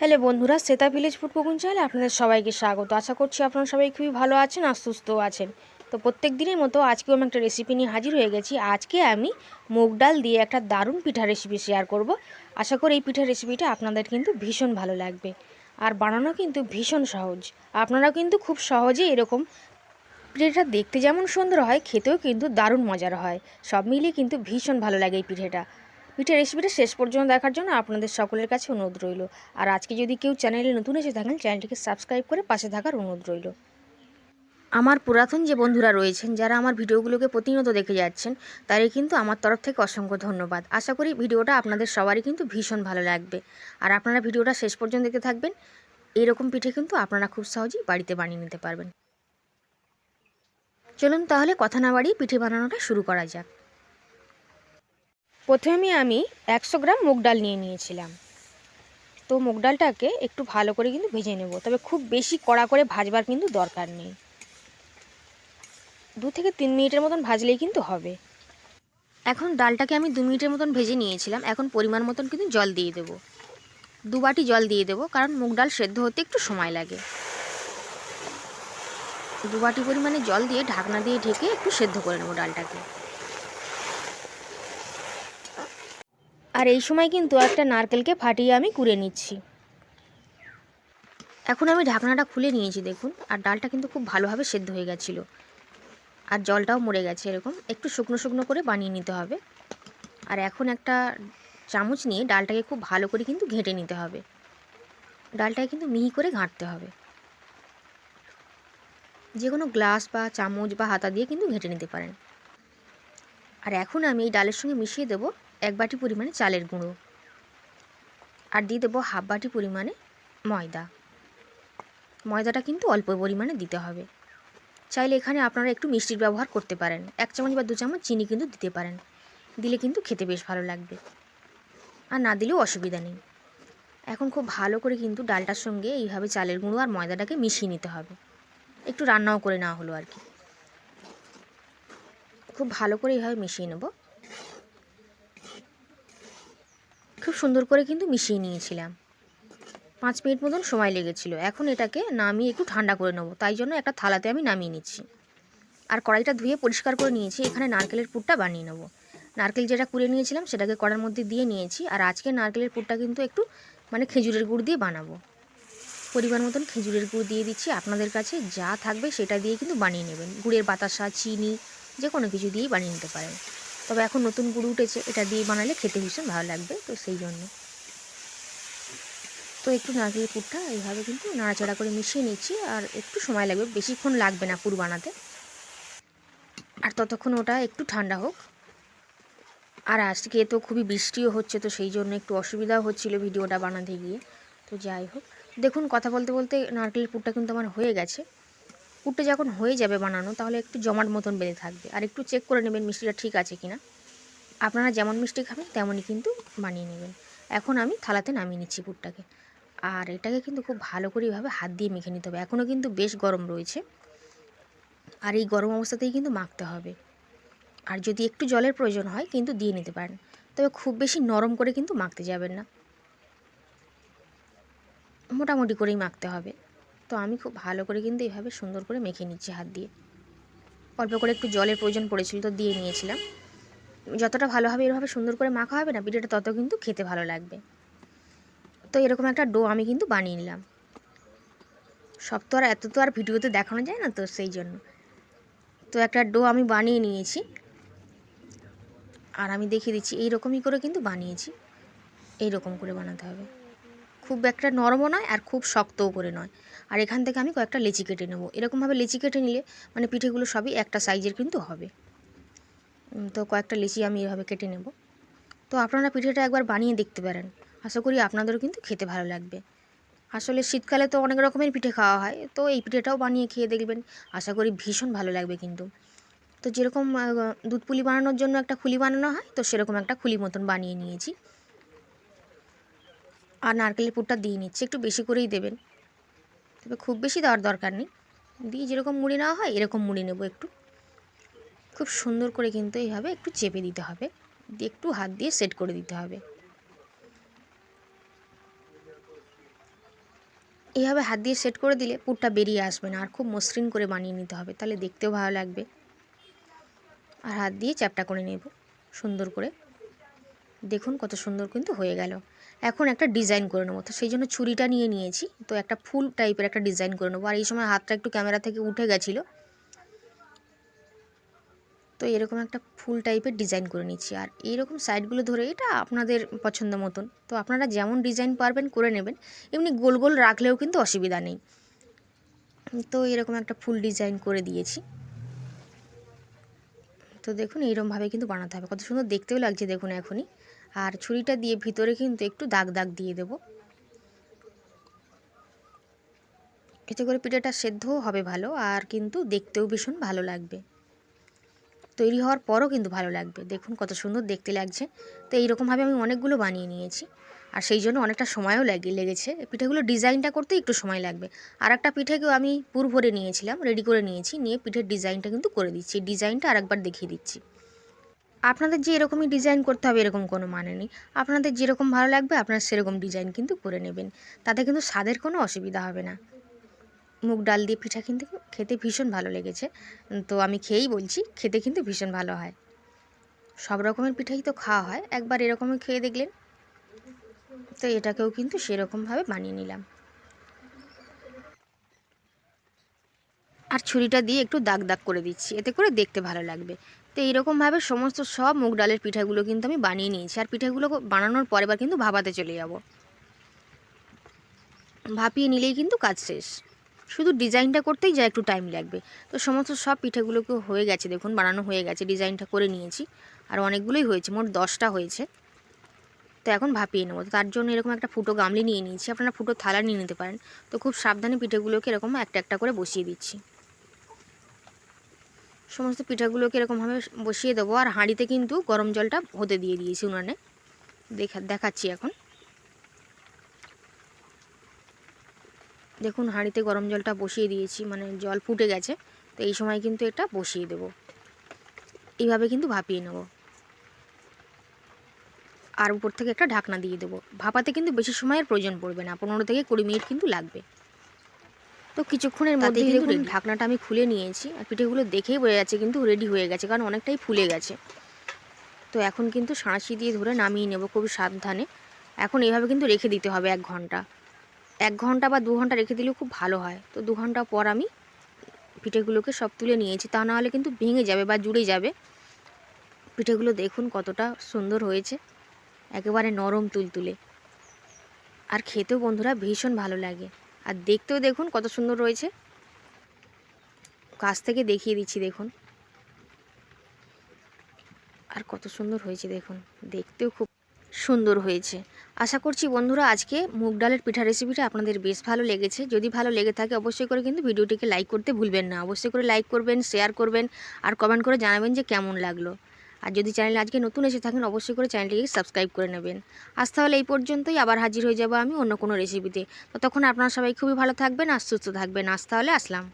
Hello বন্ধুরা, Shweta village food cooking চ্যানেলে আপনাদের সবাইকে স্বাগত। আশা করছি আপনারা সবাই খুবই ভালো আছেন আর সুস্থ আছেন। তো প্রত্যেক দিনের মতো আজকেও আমি একটা রেসিপি নিয়ে হাজির হয়ে গেছি। আজকে আমি মুগ ডাল দিয়ে একটা দারুণ পিঠা রেসিপি শেয়ার করব। আশা করি এই পিঠা রেসিপিটা আপনাদের কিন্তু ভীষণ ভালো লাগবে। আর বানানো কিন্তু ভীষণ সহজ। আপনারাও কিন্তু খুব সহজে এরকম পিঠেটা দেখতে যেমন সুন্দর হয়, খেতেও কিন্তু দারুণ মজার হয়। সব মিলিয়ে কিন্তু ভীষণ ভালো লাগে এই পিঠেটা। পিঠের রেসিপিটা শেষ পর্যন্ত দেখার জন্য আপনাদের সকলের কাছে অনুরোধ রইল। আর আজকে যদি কেউ চ্যানেলে নতুন এসে থাকেন, চ্যানেলটিকে সাবস্ক্রাইব করে পাশে থাকার অনুরোধ রইল। আমার পুরাতন যে বন্ধুরা রয়েছেন, যারা আমার ভিডিওগুলোকে প্রতিনিয়ত দেখে যাচ্ছেন, তাদের কিন্তু আমার তরফ থেকে অসংখ্য ধন্যবাদ। আশা করি ভিডিওটা আপনাদের সবারই কিন্তু ভীষণ ভালো লাগবে। আর আপনারা ভিডিওটা শেষ পর্যন্ত দেখতে থাকবেন। এইরকম পিঠে কিন্তু আপনারা খুব সহজেই বাড়িতে বানিয়ে নিতে পারবেন। চলুন তাহলে কথা না বাড়িয়ে পিঠে বানানোটা শুরু করা যাক। প্রথমে আমি একশো গ্রাম মুগ ডাল নিয়ে নিয়েছিলাম। তো মুগ ডালটাকে একটু ভালো করে কিন্তু ভেজে নেব। তবে খুব বেশি কড়া করে ভাজবার কিন্তু দরকার নেই। দু থেকে তিন মিনিটের মতন ভাজলেই কিন্তু হবে। এখন ডালটাকে আমি দু মিনিটের মতন ভেজে নিয়েছিলাম। এখন পরিমাণ মতন কিন্তু জল দিয়ে দেবো। দু বাটি জল দিয়ে দেবো, কারণ মুগ ডাল সেদ্ধ হতে একটু সময় লাগে। দু বাটি পরিমাণে জল দিয়ে ঢাকনা দিয়ে ঢেকে একটু সেদ্ধ করে নেব ডালটাকে। আর এই সময় কিন্তু একটা নারকেলকে ফাটিয়ে আমি কুড়ে নিচ্ছি। এখন আমি ঢাকনাটা খুলে নিয়েছি, দেখুন। আর ডালটা কিন্তু খুব ভালোভাবে সেদ্ধ হয়ে গেছিল। আর জলটাও মরে গেছে এরকম। একটু শুকনো শুকনো করে বানিয়ে নিতে হবে। আর এখন একটা চামচ নিয়ে ডালটাকে খুব ভালো করে কিন্তু ঘেঁটে নিতে হবে। ডালটাকে কিন্তু মিহি করে ঘাঁটতে হবে। যে কোনো গ্লাস বা চামচ বা হাতা দিয়ে কিন্তু ঘেঁটে নিতে পারেন। আর এখন আমি এই ডালের সঙ্গে মিশিয়ে দেবো। এক বাটি পরিমাণে চালের গুঁড়ো। আর দিয়ে দেবো হাফ বাটি পরিমাণে ময়দা। ময়দাটা কিন্তু অল্প পরিমাণে দিতে হবে। চাইলে এখানে আপনারা একটু মিষ্টির ব্যবহার করতে পারেন। এক চামচ বা দু চামচ চিনি কিন্তু দিতে পারেন। দিলে কিন্তু খেতে বেশ ভালো লাগবে। আর না দিলেও অসুবিধা নেই। এখন খুব ভালো করে কিন্তু ডালটার সঙ্গে এইভাবে চালের গুঁড়ো আর ময়দাটাকে মিশিয়ে নিতে হবে। একটু রান্নাও করে নেওয়া হলো আর কি। খুব ভালো করে এইভাবে মিশিয়ে নেব। খুব সুন্দর করে কিন্তু মিশিয়ে নিয়েছিলাম। পাঁচ মিনিট মতন সময় লেগেছিল। এখন এটাকে নামিয়ে একটু ঠান্ডা করে নেব। তাই জন্য একটা থালাতে আমি নামিয়ে নিচ্ছি। আর কড়াইটা ধুয়ে পরিষ্কার করে নিয়েছি। এখানে নারকেলের পুরটা বানিয়ে নেব। নারকেল যেটা কুড়ে নিয়েছিলাম, সেটাকে কড়ার মধ্যে দিয়ে নিয়েছি। আর আজকে নারকেলের পুরটা কিন্তু একটু মানে খেজুরের গুড় দিয়ে বানাবো। পরিমাণ মতন খেজুরের গুড় দিয়ে দিচ্ছি। আপনাদের কাছে যা থাকবে সেটা দিয়ে কিন্তু বানিয়ে নেবেন। গুড়ের বাতাসা, চিনি যে কোনো কিছু দিয়েই বানিয়ে নিতে পারেন। তবে এখন নতুন গুঁড়ো উঠেছে, এটা দিয়ে বানালে খেতে ভীষণ ভালো লাগবে, তো সেই জন্য। তো একটু নারকেলের পুরটা এইভাবে কিন্তু নাড়াচাড়া করে মিশিয়ে নিচ্ছি, আর একটু সময় লাগবে, বেশিক্ষণ লাগবে না পুর বানাতে। আর ততক্ষণ ওটা একটু ঠান্ডা হোক। আর আজকে তো খুবই বৃষ্টিও হচ্ছে, তো সেই জন্য একটু অসুবিধাও হচ্ছিল ভিডিওটা বানাতে গিয়ে। তো যাই হোক, দেখুন কথা বলতে বলতে নারকেলের পুরটা কিন্তু আমার হয়ে গেছে। পুরটা যখন হয়ে যাবে বানানো, তাহলে একটু জমাট মতন বেঁধে থাকবে। আর একটু চেক করে নেবেন মিষ্টিটা ঠিক আছে কি না আপনারা যেমন মিষ্টি খাবেন, তেমনই কিন্তু বানিয়ে নেবেন। এখন আমি থালাতে নামিয়ে নিচ্ছি পুরটাকে। আর এটাকে কিন্তু খুব ভালো করে এভাবে হাত দিয়ে মেখে নিতে হবে। এখনও কিন্তু বেশ গরম রয়েছে। আর এই গরম অবস্থাতেই কিন্তু মাখতে হবে। আর যদি একটু জলের প্রয়োজন হয়, কিন্তু দিয়ে নিতে পারেন। তবে খুব বেশি নরম করে কিন্তু মাখতে যাবেন না। মোটামুটি করেই মাখতে হবে। তো আমি খুব ভালো করে কিন্তু এইভাবে সুন্দর করে মেখে নিচ্ছি হাত দিয়ে। অল্প করে একটু জলের প্রয়োজন পড়েছিল তো দিয়ে নিয়েছিলাম। যতটা ভালোভাবে এভাবে সুন্দর করে মাখা হবে না পিঠেটা তত কিন্তু খেতে ভালো লাগবে। তো এরকম একটা ডো আমি কিন্তু বানিয়ে নিলাম। সব তো আর এত তো আর ভিডিওতে দেখানো যায় না তো সেই জন্য। তো একটা ডো আমি বানিয়ে নিয়েছি। আর আমি দেখিয়ে দিচ্ছি, এইরকমই করে কিন্তু বানিয়েছি। এই রকম করে বানাতে হবে। খুব একটা নরমও নয় আর খুব শক্তও করে নয়। আর এখান থেকে আমি কয়েকটা লেচি কেটে নেব। এরকমভাবে লেচি কেটে নিলে মানে পিঠেগুলো সবই একটা সাইজের কিন্তু হবে। তো কয়েকটা লেচি আমি এভাবে কেটে নেব। তো আপনারা পিঠেটা একবার বানিয়ে দেখতে পারেন। আশা করি আপনাদেরও কিন্তু খেতে ভালো লাগবে। আসলে শীতকালে তো অনেক রকমের পিঠে খাওয়া হয়। তো এই পিঠেটাও বানিয়ে খেয়ে দেখবেন। আশা করি ভীষণ ভালো লাগবে কিন্তু। তো যেরকম দুধ পুলি বানানোর জন্য একটা খুলি বানানো হয়, তো সেরকম একটা খুলি মতন বানিয়ে নিয়েছি। আর নারকেলের পুরটা দিয়ে নিচ্ছি। একটু বেশি করেই দেবেন। তবে খুব বেশি দেওয়ার দরকার নেই। দিয়ে যেরকম মুড়ি নেওয়া হয়, এরকম মুড়ি নেব একটু। খুব সুন্দর করে কিন্তু এইভাবে একটু চেপে দিতে হবে। দিয়ে একটু হাত দিয়ে সেট করে দিতে হবে। এইভাবে হাত দিয়ে সেট করে দিলে পুরটা বেরিয়ে আসবে না, আর খুব মসৃণ করে বানিয়ে নিতে হবে। তাহলে দেখতেও ভালো লাগবে। আর হাত দিয়ে চ্যাপটা করে নেব সুন্দর করে। দেখুন কত সুন্দর কিন্তু হয়ে গেল। এখন একটা ডিজাইন করে নেব। তো সেই জন্য ছুরিটা নিয়ে নিয়েছি। তো একটা ফুল টাইপের একটা ডিজাইন করে নেব। আর এই সময় হাতটা একটু ক্যামেরা থেকে উঠে গেছিল। তো এরকম একটা ফুল টাইপের ডিজাইন করে নিচ্ছি। আর এইরকম সাইডগুলো ধরে এটা আপনাদের পছন্দ মতন। তো আপনারা যেমন ডিজাইন পারবেন, করে নেবেন। এমনি গোল গোল রাখলেও কিন্তু অসুবিধা নেই। তো এরকম একটা ফুল ডিজাইন করে দিয়েছি। তো দেখুন, এইরকমভাবে কিন্তু বানাতে হবে। কত সুন্দর দেখতেও লাগছে, দেখুন এখনই। আর ছুরিটা দিয়ে ভিতরে কিন্তু একটু দাগ দাগ দিয়ে দেব। এতে করে পিঠাটা সেদ্ধও হবে ভালো আর কিন্তু দেখতেও ভীষণ ভালো লাগবে। তৈরি হওয়ার পরও কিন্তু ভালো লাগবে। দেখুন কত সুন্দর দেখতে লাগছে। তো এইরকমভাবে আমি অনেকগুলো বানিয়ে নিয়েছি আর সেই জন্য অনেকটা সময়ও লাগে লেগেছে। পিঠেগুলো ডিজাইনটা করতে একটু সময় লাগবে। আর একটা পিঠেকেও আমি পুর ভরে নিয়েছিলাম রেডি করে নিয়েছি। নিয়ে পিঠের ডিজাইনটা কিন্তু করে দিচ্ছি। ডিজাইনটা আরেকবার দেখিয়ে দিচ্ছি। আপনাদের যে এরকমই ডিজাইন করতে হবে এরকম কোনো মানে নেই। আপনাদের যেরকম ভালো লাগবে, আপনারা সেরকম ডিজাইন কিন্তু করে নেবেন। তাতে কিন্তু স্বাদের কোনো অসুবিধা হবে না। মুগ ডাল দিয়ে পিঠা কিন্তু খেতে ভীষণ ভালো লেগেছে। তো আমি খেয়েই বলছি, খেতে কিন্তু ভীষণ ভালো হয়। সব রকমের পিঠাই তো খাওয়া হয়। একবার এরকমই খেয়ে দেখলেন। তো এটাকেও কিন্তু সেরকমভাবে বানিয়ে নিলাম। আর ছুরিটা দিয়ে একটু দাগ দাগ করে দিচ্ছি। এতে করে দেখতে ভালো লাগবে। তো এইরকমভাবে সমস্ত সব মুগ ডালের পিঠাগুলো কিন্তু আমি বানিয়ে নিয়েছি। আর পিঠাগুলো বানানোর পরে এবার কিন্তু ভাপাতে চলে যাব। ভাপিয়ে নিলেই কিন্তু কাজ শেষ। শুধু ডিজাইনটা করতেই যা একটু টাইম লাগবে। তো সমস্ত সব পিঠেগুলোকে হয়ে গেছে, দেখুন, বানানো হয়ে গেছে, ডিজাইনটা করে নিয়েছি। আর অনেকগুলোই হয়েছে, মোট দশটা হয়েছে। তো এখন ভাপিয়ে নেব। তার জন্য এরকম একটা ফুটো গামলি নিয়ে নিয়েছি। আপনারা ফুটো থালা নিয়ে নিতে পারেন। তো খুব সাবধানে পিঠেগুলোকে এরকম একটা একটা করে বসিয়ে দিচ্ছি। সমস্ত পিঠাগুলোকে এরকমভাবে বসিয়ে দেবো। আর হাঁড়িতে কিন্তু গরম জলটা হতে দিয়ে দিয়েছি উনানে। দেখা দেখাচ্ছি এখন। দেখুন, হাঁড়িতে গরম জলটা বসিয়ে দিয়েছি মানে জল ফুটে গেছে। তো এই সময় কিন্তু এটা বসিয়ে দেব। এইভাবে কিন্তু ভাপিয়ে নেব। আর উপর থেকে একটা ঢাকনা দিয়ে দেবো। ভাপাতে কিন্তু বেশি সময়ের প্রয়োজন পড়বে না, পনেরো থেকে কুড়ি মিনিট কিন্তু লাগবে। তো কিছুক্ষণের মধ্যে কিন্তু ঢাকনাটা আমি খুলে নিয়েছি আর পিঠেগুলো দেখেই বোঝা যাচ্ছে কিন্তু রেডি হয়ে গেছে কারণ অনেকটাই ফুলে গেছে। তো এখন কিন্তু সাঁড়াশি দিয়ে ধরে নামিয়ে নেব খুব সাবধানে। এখন এইভাবে কিন্তু রেখে দিতে হবে এক ঘণ্টা। এক ঘণ্টা বা দু ঘণ্টা রেখে দিলেও খুব ভালো হয়। তো দু ঘণ্টা পর আমি পিঠেগুলোকে সব তুলে নিয়েছি তা নাহলে কিন্তু ভেঙে যাবে বা জুড়ে যাবে। পিঠেগুলো দেখুন কতটা সুন্দর হয়েছে একেবারে নরম তুলতুলে। আর খেতেও বন্ধুরা ভীষণ ভালো লাগে। আর দেখতেও দেখুন কত সুন্দর রয়েছে। কাছ থেকে দেখিয়ে দিচ্ছি, দেখুন। আর কত সুন্দর হয়েছে, দেখুন। দেখতেও খুব সুন্দর হয়েছে। আশা করছি বন্ধুরা আজকে মুগ ডালের পিঠা রেসিপিটা আপনাদের বেশ ভালো লেগেছে। যদি ভালো লেগে থাকে অবশ্যই করে কিন্তু ভিডিওটিকে লাইক করতে ভুলবেন না। অবশ্যই করে লাইক করবেন শেয়ার করবেন, আর কমেন্ট করে জানাবেন যে কেমন লাগল। আর যদি চ্যানেলে আজকে নতুন এসে থাকেন, অবশ্যই করে চ্যানেলটিকে সাবস্ক্রাইব করে নেবেন। আজ তাহলে এই পর্যন্তই, আবার হাজির হয়ে যাব আমি অন্য কোনো রেসিপিতে তো। তখন আপনারা সবাই খুবই ভালো থাকবেন আর সুস্থ থাকবেন। আজ তাহলে আসলাম।